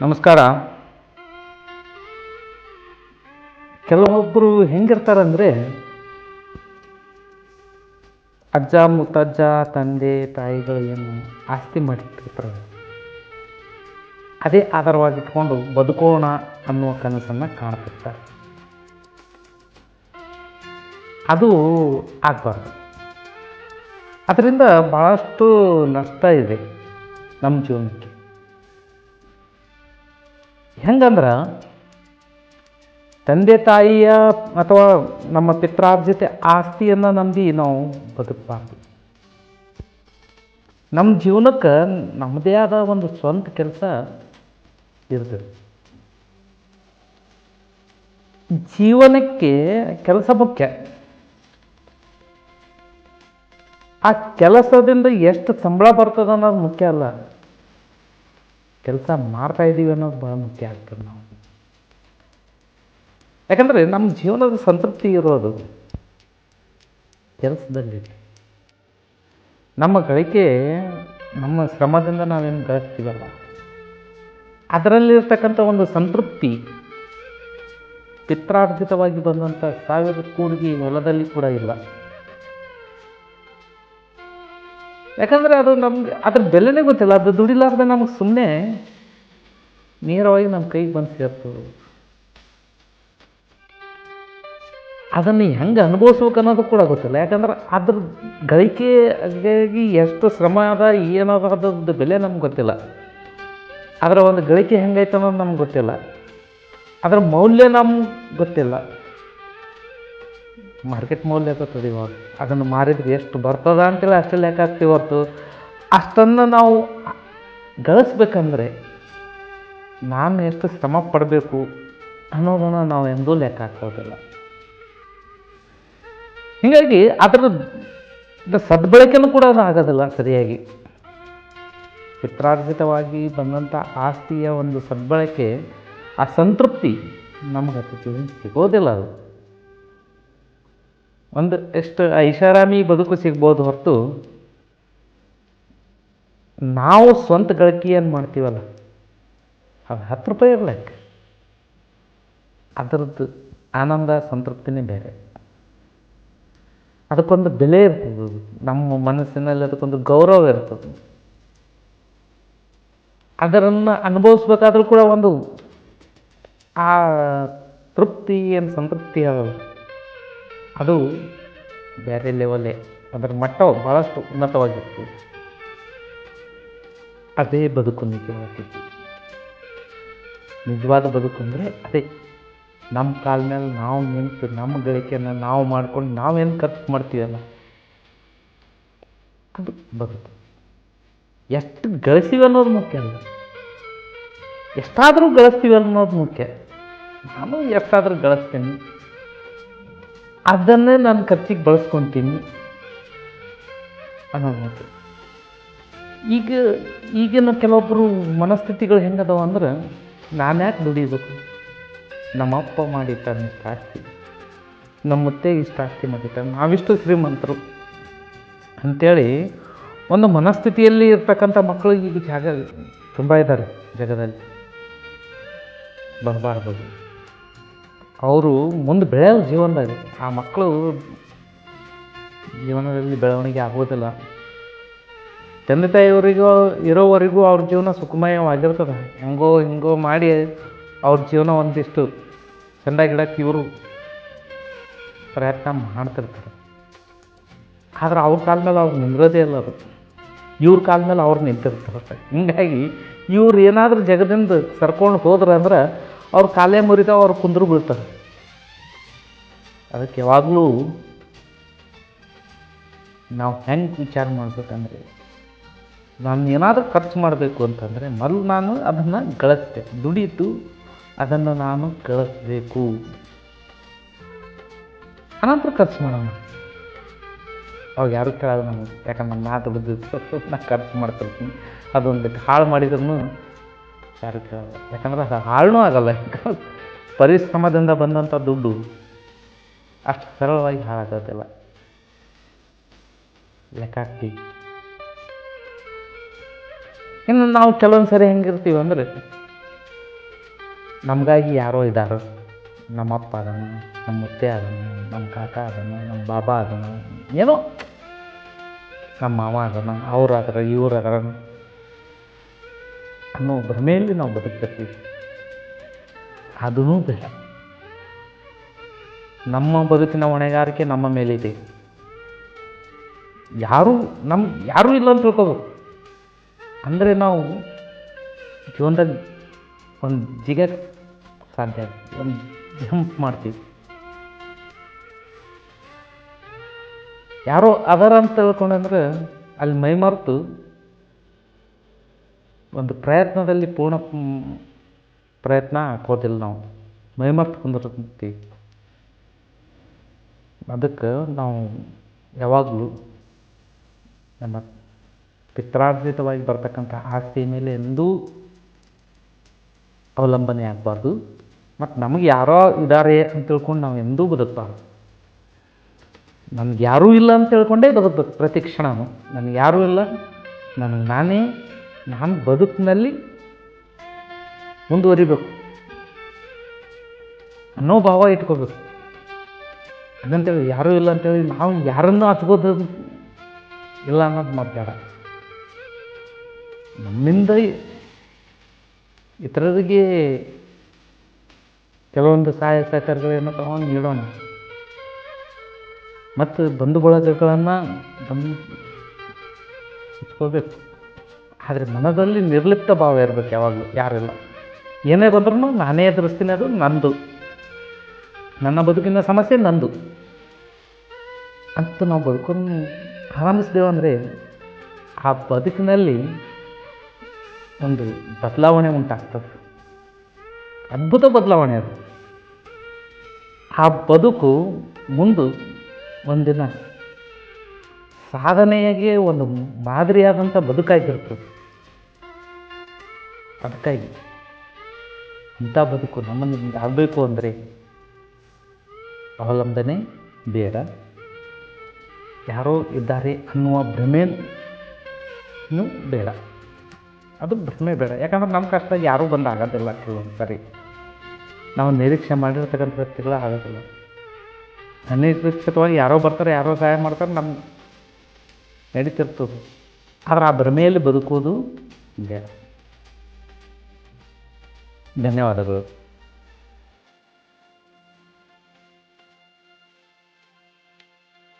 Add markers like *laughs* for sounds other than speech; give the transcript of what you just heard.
ನಮಸ್ಕಾರ. ಕೆಲವೊಬ್ಬರು ಹೆಂಗಿರ್ತಾರಂದರೆ ಅಜ್ಜ, ಮುತ್ತಜ್ಜ, ತಂದೆ, ತಾಯಿಗಳು ಏನು ಆಸ್ತಿ ಮಾಡಿರ್ತಾರೆ. ಅದೇ ಆಧಾರವಾಗಿಟ್ಕೊಂಡು ಬದುಕೋಣ ಅನ್ನುವ ಕನಸನ್ನು ಕಾಣ್ತಿರ್ತಾರೆ. ಅದು ಆಗಬಾರ್ದು. ಅದರಿಂದ ಭಾಳಷ್ಟು ನಷ್ಟ ಇದೆ ನಮ್ಮ ಜೀವನಕ್ಕೆ. ಹೆಂಗಂದ್ರೆ ತಂದೆ ತಾಯಿಯ ಅಥವಾ ನಮ್ಮ ಪಿತ್ರಾರ್ಜಿತ ಆಸ್ತಿಯನ್ನು ನಂಬಿ ನಾವು ಬದುಕಬಾರ್ದು. ನಮ್ಮ ಜೀವನಕ್ಕೆ ನಮ್ಮದೇ ಆದ ಒಂದು ಸ್ವಂತ ಕೆಲಸ ಇರ್ತದೆ. ಜೀವನಕ್ಕೆ ಕೆಲಸ ಮುಖ್ಯ. ಆ ಕೆಲಸದಿಂದ ಎಷ್ಟು ಸಂಬಳ ಬರ್ತದೆ ಅನ್ನೋದು ಮುಖ್ಯ ಅಲ್ಲ. ಕೆಲಸ ಮಾಡ್ತಾ ಇದ್ದೀವಿ ಅನ್ನೋದು ಭಾಳ ಮುಖ್ಯ ಆಗ್ತದೆ ನಾವು. ಯಾಕಂದರೆ ನಮ್ಮ ಜೀವನದ ಸಂತೃಪ್ತಿ ಇರೋದು ಕೆಲಸದಲ್ಲಿ. ನಮ್ಮ ಗಳಿಕೆ ನಮ್ಮ ಶ್ರಮದಿಂದ ನಾವೇನು ಗಳಿಸ್ತೀವಲ್ಲ ಅದರಲ್ಲಿರ್ತಕ್ಕಂಥ ಒಂದು ಸಂತೃಪ್ತಿ ಪಿತ್ರಾರ್ಜಿತವಾಗಿ ಬಂದಂಥ ಸಾವಿರ ಕೂಡಿಗೆ ಹೊಲದಲ್ಲಿ ಕೂಡ ಇಲ್ಲ. ಯಾಕಂದರೆ ಅದು ನಮ್ಗೆ, ಅದ್ರ ಬೆಲೆನೇ ಗೊತ್ತಿಲ್ಲ, ಅದು ದುಡಿಲಾರ್ದೆ ನಮಗೆ ಸುಮ್ಮನೆ ನೇರವಾಗಿ ನಮ್ಮ ಕೈಗೆ ಬಂದು ಸೇರ್ತದೆ ಅದನ್ನು ಹೆಂಗೆ ಅನುಭವಿಸ್ಬೇಕು ಅನ್ನೋದು ಕೂಡ ಗೊತ್ತಿಲ್ಲ. ಯಾಕಂದ್ರೆ ಅದ್ರ ಗಳಿಕೆಗಾಗಿ ಎಷ್ಟು ಶ್ರಮ ಅದ, ಏನದ ಅದ್ರದ್ದು ಬೆಲೆ ನಮ್ಗೆ ಗೊತ್ತಿಲ್ಲ. ಅದರ ಒಂದು ಗಳಿಕೆ ಹೆಂಗೈತೆ ಅನ್ನೋದು ನಮ್ಗೆ ಗೊತ್ತಿಲ್ಲ. ಅದರ ಮೌಲ್ಯ ನಮ್ಗೆ ಗೊತ್ತಿಲ್ಲ. ಮಾರ್ಕೆಟ್ ಮೌಲ್ಯ ಆಗ್ತದೆ ಇವಾಗ. ಅದನ್ನು ಮಾರಿದ್ರೆ ಎಷ್ಟು ಬರ್ತದ ಅಂತೇಳಿ ಅಷ್ಟು ಲೆಕ್ಕ ಹಾಕ್ತೀವಿ ಹೊರ್ತು. ಅಷ್ಟನ್ನು ನಾವು ಗಳಿಸ್ಬೇಕಂದ್ರೆ ನಾನು ಎಷ್ಟು ಶ್ರಮ ಪಡಬೇಕು ಅನ್ನೋದನ್ನು ನಾವು ಎಂದೂ ಲೆಕ್ಕ ಹಾಕೋದಿಲ್ಲ ಹೀಗಾಗಿ ಅದರ ಸದ್ಬಳಕೆನೂ ಕೂಡ ಆಗೋದಿಲ್ಲ ಸರಿಯಾಗಿ. ಪಿತ್ರಾರ್ಜಿತವಾಗಿ ಬಂದಂಥ ಆಸ್ತಿಯ ಒಂದು ಸದ್ಬಳಕೆ, ಆ ಸಂತೃಪ್ತಿ ನಮಗೆ ಸಿಗೋದಿಲ್ಲ ಅದು. ಒಂದು ಎಷ್ಟು ಐಷಾರಾಮಿ ಬದುಕು ಸಿಗ್ಬೋದು ಹೊರತು ನಾವು ಸ್ವಂತ ಏನು ಮಾಡ್ತೀವಲ್ಲ? ಅದು ಹತ್ತು ರೂಪಾಯಿ ಇರ್ಲಕ್ಕ ಅದರದ್ದು ಆನಂದ, ಸಂತೃಪ್ತಿನೇ ಬೇರೆ. ಅದಕ್ಕೊಂದು ಬೆಲೆ ಇರ್ತದೆ. ನಮ್ಮ ಮನಸ್ಸಿನಲ್ಲಿ ಅದಕ್ಕೊಂದು ಗೌರವ ಇರ್ತದೆ. ಅದರನ್ನು ಅನುಭವಿಸ್ಬೇಕಾದ್ರೂ ಕೂಡ ಒಂದು ಆ ತೃಪ್ತಿ ಏನು ಸಂತೃಪ್ತಿ ಅದಲ್ಲ ಅದು ಬೇರೆ ಲೆವೆಲ್ಲೇ ಅದರ ಮಟ್ಟ ಭಾಳಷ್ಟು ಉನ್ನತವಾಗಿರ್ತದೆ ಅದೇ ಬದುಕು ನಿಜವಾಗಿತ್ತು ನಿಜವಾದ ಬದುಕು ಅಂದರೆ ಅದೇ. ನಮ್ಮ ಕಾಲ ಮೇಲೆ ನಾವು ನಿಂತು ನಮ್ಮ ಗಳಿಕೆಯನ್ನು ನಾವು ಮಾಡ್ಕೊಂಡು ನಾವೇನು ಖರ್ಚು ಮಾಡ್ತೀವಲ್ಲ. ಅದು ಬದುಕು. ಎಷ್ಟು ಗಳಿಸ್ತೀವಿ ಅನ್ನೋದು ಮುಖ್ಯ ಅಲ್ಲ. ಎಷ್ಟಾದರೂ ಗಳಿಸ್ತೀವಿ ಅನ್ನೋದು ಮುಖ್ಯ. ನಾನು ಎಷ್ಟಾದರೂ ಗಳಿಸ್ತೀನಿ. ಅದನ್ನೇ ನಾನು ಖರ್ಚಿಗೆ ಬಳಸ್ಕೊತೀನಿ ಅನ್ನೋದು ಮಾತು. ಈಗ, ಈಗಿನ ಕೆಲವೊಬ್ಬರು ಮನಸ್ಥಿತಿಗಳು ಹೆಂಗದವ ಅಂದ್ರೆ ನಾನು ಯಾಕೆ ದುಡಿಬೇಕು? ನಮ್ಮ ಅಪ್ಪ ಮಾಡಿಟ್ಟಾನೆ ಇಷ್ಟು ಆಸ್ತಿ ನಮ್ಮ ಮುತ್ತೆ ಇಷ್ಟು ಆಸ್ತಿ ಮಾಡಿಟ್ಟಾನೆ ನಾವಿಷ್ಟು ಶ್ರೀಮಂತರು. ಅಂಥೇಳಿ ಒಂದು ಮನಸ್ಥಿತಿಯಲ್ಲಿ ಇರ್ತಕ್ಕಂಥ ಮಕ್ಕಳು ಈಗ ಜಾಗ, ತುಂಬ ಇದ್ದಾರೆ ಜಗದಲ್ಲಿ. ಬರಬಾರ್ದು. ಅವರು ಮುಂದೆ ಬೆಳೆಯೋ ಜೀವನದಾಗ ಆ ಮಕ್ಕಳು ಜೀವನದಲ್ಲಿ ಬೆಳವಣಿಗೆ ಆಗೋದಿಲ್ಲ. ತಂದೆ ತಾಯಿಯವರಿಗೂ, ಇರೋವರೆಗೂ ಅವ್ರ ಜೀವನ ಸುಖಮಯವಾಗಿರ್ತದೆ. ಹೆಂಗೋ, ಹಿಂಗೋ ಮಾಡಿ ಅವ್ರ ಜೀವನ ಒಂದಿಷ್ಟು ಚೆಂದಾಗಿಡಕ್ಕೆ ಇವರು ಪ್ರಯತ್ನ ಮಾಡ್ತಿರ್ತಾರೆ. ಆದ್ರೆ ಅವ್ರ ಕಾಲ ಮೇಲೆ ಅವ್ರು ನಿಂದ್ರೋದೇ ಇಲ್ಲ ಅದು. ಇವ್ರ ಕಾಲ ಮೇಲೆ ಅವ್ರು ನಿಂತಿರ್ತಾರೆ. ಹಿಂಗಾಗಿ ಇವ್ರು ಏನಾದರೂ ಜಗದಿಂದ ಸರ್ಕೊಂಡು ಹೋದ್ರೆ ಅಂದ್ರೆ ಅವ್ರ ಕಾಲೇ ಮುರಿತಾವ, ಅವ್ರು ಕುಂದ್ರು ಬೀಳ್ತಾರೆ. ಅದಕ್ಕೆ ಯಾವಾಗಲೂ ನಾವು ಹೆಂಗೆ ವಿಚಾರ ಮಾಡ್ಬೇಕಂದ್ರೆ, ನಾನು ಏನಾದರೂ ಖರ್ಚು ಮಾಡಬೇಕು ಅಂತಂದರೆ ಮೊದಲು ನಾನು ಅದನ್ನು ಗಳಿಸ್ದೆ. ದುಡಿತು ಅದನ್ನು ನಾನು ಗಳಿಸ್ಬೇಕು. ಅನಂತರ ಖರ್ಚು ಮಾಡೋಣ. ಅವಾಗ ಯಾರು ಕೇಳೋದು ನಮಗೆ. ಯಾಕಂದ್ರೆ ನಾ ದುಡಿದಿದ್ದು *laughs* ನಾ ಖರ್ಚು ಮಾಡ್ತಿರ್ತೀನಿ ಅದೊಂದು ಹಾಳು ಮಾಡಿದ್ರು ಕೇಳೋದು ಯಾಕಂದ್ರೆ ಹಾಳೂ ಆಗಲ್ಲ. ಪರಿಶ್ರಮದಿಂದ ಬಂದಂಥ ದುಡ್ಡು ಅಷ್ಟು ಸರಳವಾಗಿ ಹಾಳಾಗೋದಿಲ್ಲ. ಲೆಕ್ಕ ಹಾಕ್ತೀವಿ ಇನ್ನು ನಾವು ಕೆಲವೊಂದು ಸರಿ ಹೆಂಗಿರ್ತೀವಿ ಅಂದರೆ ನಮಗಾಗಿ ಯಾರೋ ಇದ್ದಾರೆ ನಮ್ಮ ಅಪ್ಪ ಅದನ್ನು, ನಮ್ಮ ಮುತ್ತೆ ಅದನ್ನು, ನಮ್ಮ ಕಾಕ ಅದನ್ನು, ನಮ್ಮ ಬಾಬಾ ಅದನ್ನು, ಏನೋ ನಮ್ಮ ಮಾವ ಅದನ್ನು, ಅವ್ರು ಅದರ, ಇವ್ರು ಅದರ ಅನ್ನೋ ಭ್ರಮೆಯಲ್ಲಿ ನಾವು ಬದುಕ್ತಿರ್ತೀವಿ ಅದೂ ಬೇಡ. ನಮ್ಮ ಬದುಕಿನ ಹೊಣೆಗಾರಿಕೆ ನಮ್ಮ ಮೇಲಿದೆ. ಯಾರೂ ನಮ್ಗೆ ಯಾರೂ ಇಲ್ಲ ಅಂತ ತಿಳ್ಕೊಬೇಕು ಅಂದರೆ ನಾವು ಜೀವನದಲ್ಲಿ ಒಂದು ಜಿಗ ಸಾಧ್ಯ ಒಂದು ಜಂಪ್ ಮಾಡ್ತೀವಿ. ಯಾರೋ ಅದರ ಅಂತ ಹೇಳ್ಕೊಂಡಂದ್ರೆ ಅಲ್ಲಿ ಮೈಮರೆತು ಒಂದು ಪ್ರಯತ್ನದಲ್ಲಿ ಪೂರ್ಣ ಪ್ರಯತ್ನ ಹಾಕೋದಿಲ್ಲ ನಾವು. ಮೈಮರ್ತ್ ಕುಂದಿರ್ತೀವಿ ಅದಕ್ಕೆ ನಾವು ಯಾವಾಗಲೂ ನಮ್ಮ ಪಿತ್ರಾರ್ಜಿತವಾಗಿ ಬರ್ತಕ್ಕಂಥ ಆಸ್ತಿ ಮೇಲೆ ಎಂದೂ ಅವಲಂಬನೆ ಆಗಬಾರ್ದು. ಮತ್ತು ನಮಗೆ ಯಾರೋ ಇದ್ದಾರೆ ಅಂತ ತಿಳ್ಕೊಂಡು ನಾವು ಎಂದೂ ಬದುಕಬಾರ್ದು. ನನಗೆ ಯಾರೂ ಇಲ್ಲ ಅಂತ ತಿಳ್ಕೊಂಡೇ ಬದುಕಬೇಕು ಪ್ರತಿ ಕ್ಷಣವೂ ನನಗೆ ಯಾರೂ ಇಲ್ಲ. ನನಗೆ ನಾನೇ ನಾನು ಬದುಕಿನಲ್ಲಿ ಮುಂದುವರಿಬೇಕು. ಅನ್ನೋ ಭಾವ ಇಟ್ಕೋಬೇಕು. ಅದಂತೇಳಿ ಯಾರೂ ಇಲ್ಲ ಅಂತೇಳಿ ನಾವು ಯಾರನ್ನೂ ಹಚ್ಬೋದು ಇಲ್ಲ ಅನ್ನೋದು ಮಾತಾಡ ನಮ್ಮಿಂದ ಇತರರಿಗೆ ಕೆಲವೊಂದು ಸಹಾಯ ಸಹಕಾರಗಳನ್ನು ತಗೊಂಡು ನೀಡೋಣ. ಮತ್ತು ಬಂಧು ಬಳಗಗಳನ್ನು ಬಂದು ಇಟ್ಕೋಬೇಕು ಆದರೆ ಮನದಲ್ಲಿ ನಿರ್ಲಿಪ್ತ ಭಾವ ಇರಬೇಕು ಯಾವಾಗಲೂ, ಯಾರಿಲ್ಲ. ಏನೇ ಬಂದ್ರೂ ನಾನೇ ಎದುರಿಸ್ತೀನಿ ಅದು ನಂದು. ನನ್ನ ಬದುಕಿನ ಸಮಸ್ಯೆ ನಂದು. ಅಂತ ನಾವು ಬದುಕನ್ನು ಆರಂಭಿಸಿದೆವು ಅಂದರೆ, ಆ ಬದುಕಿನಲ್ಲಿ ಒಂದು ಬದಲಾವಣೆ ಉಂಟಾಗ್ತದೆ. ಅದ್ಭುತ ಬದಲಾವಣೆ ಅದು. ಆ ಬದುಕು ಮುಂದೆ ಒಂದಿನ ಸಾಧನೆಗೆ ಒಂದು ಮಾದರಿಯಾದಂಥ ಬದುಕಾಗಿರ್ತದೆ ಅದಕ್ಕಾಗಿ ಇಂಥ ಬದುಕು ನಮ್ಮನ್ನು ಆಗಬೇಕು ಅಂದರೆ ಅವಲಂಬನೆ ಬೇಡ. ಯಾರೋ ಇದ್ದಾರೆ ಅನ್ನುವ ಭ್ರಮೆನೂ ಬೇಡ. ಅದು ಭ್ರಮೆ ಬೇಡ. ಯಾಕಂದ್ರೆ ನಮ್ಮ ಕಷ್ಟ ಯಾರೂ ಬಂದು ಆಗೋದಿಲ್ಲ ಕೆಲವೊಂದು ಸರಿ. ನಾವು ನಿರೀಕ್ಷೆ ಮಾಡಿರ್ತಕ್ಕಂಥ ವ್ಯಕ್ತಿಗಳು ಆಗೋದಿಲ್ಲ. ಅನಿರೀಕ್ಷಿತವಾಗಿ ಯಾರೋ ಬರ್ತಾರೆ, ಯಾರೋ ಸಹಾಯ ಮಾಡ್ತಾರೆ, ನಮ್ಮ ನಡೀತಿರ್ತದೆ. ಆದರೆ ಆ ಭ್ರಮೆಯಲ್ಲಿ ಬದುಕೋದು ಬೇಡ ಧನ್ಯವಾದಗಳು.